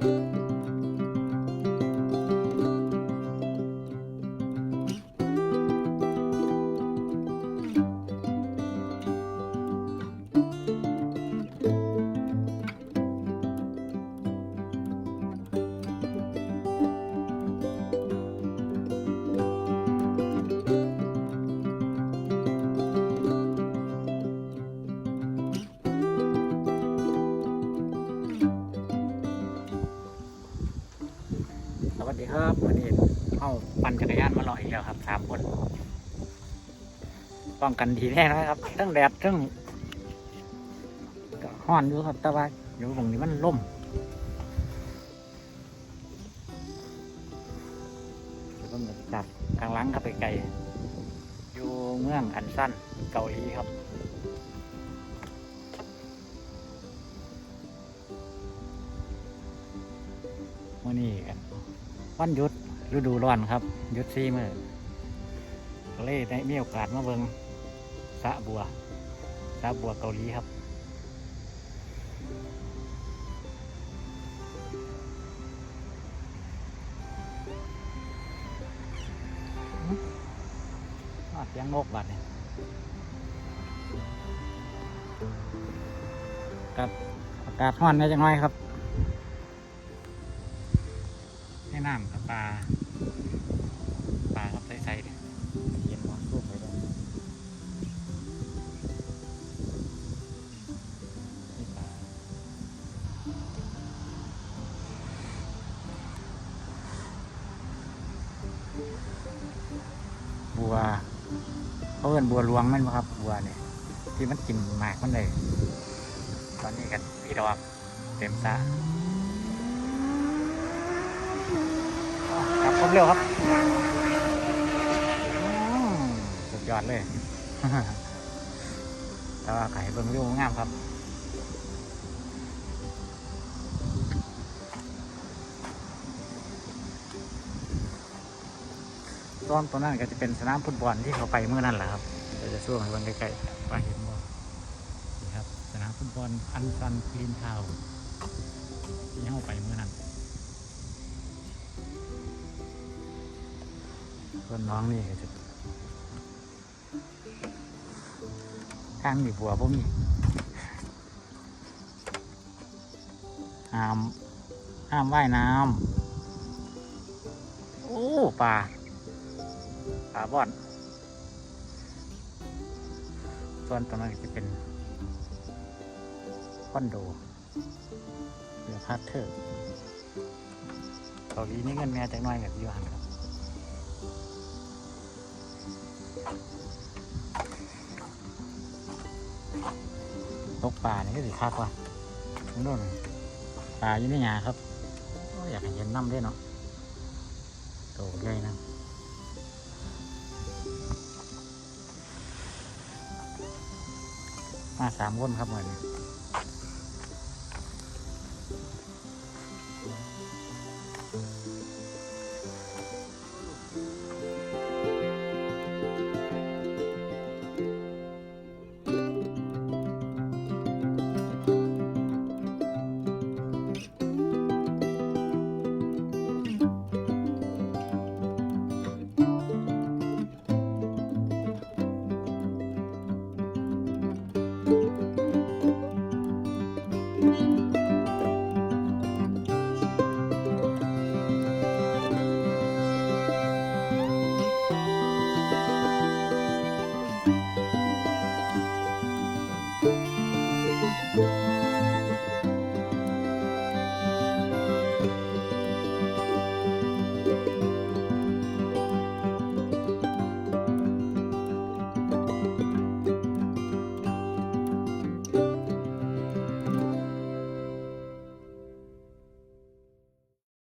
สวั ดีครับวันนี้เข้าปั่นจักรยานมาลอยอีกแล้วครับสามคนป้องกันดีแน่นะครับทั้งแดดทั้งก็ห้อนอยู่ครับแต่ว่าอยู่ตรงนี้มันล่มเดี๋ยวผมจะจัดทางหลังเข้าไปไกลอยู่เมืองอันสั้นเกาหลีครับวันนี้ก็ วันหยุดฤดูร้อนครับหยุดซีมือก็เลยได้มีโอกาสมาเบิงสะบัวสะบัวเกาหลีครับอาเสียงนกบัดเนี่ยกับอากาศร้อนได้จังน้อยครับ ปลาปลาครับใสๆเนี่ยเย็นหวานรูปไปเลยนี่ปลาบัวเขาเป็นบัวหลวงแม่นบ่ครับ บัวเนี่ยที่มันกินหมากมันเลยตอนนี้กันพี่ดอกเต็มตา ครับผมเร็วครับอืมสุดยอดเลย แต่ว่าไข่เบิ่งวิวงามครับตอนตอนนั้นก็จะเป็นสนามฟุตบอลที่เขาไปเมื่อนั้นแหละครับเดี๋ยวจะช่วงให้เบิ่งใกล้ๆว่าเห็นบ่นี่ครับ สนามฟุตบอลอันซันกรีนทาวน์ที่เข้าไปเมื่อนั้น ส่วนน้องนี่ก็จะทางมีบัวบ่มีห้ามห้ามว่ายน้ำโอ้ปลาปลาบ่อนส่วนตรงนั้นจะเป็นคอนโดเรือพาร์ทเทอร์เกาหลีนี่เงินแม่จากน้อยกับยูหันครับ ตกปลานี่ก็สิคักว่ะนู่นปลาอยู่ในหยาครับอยากเห็นน้ำด้วยเนาะโตใหญ่นะมาสามคนครับวันนี้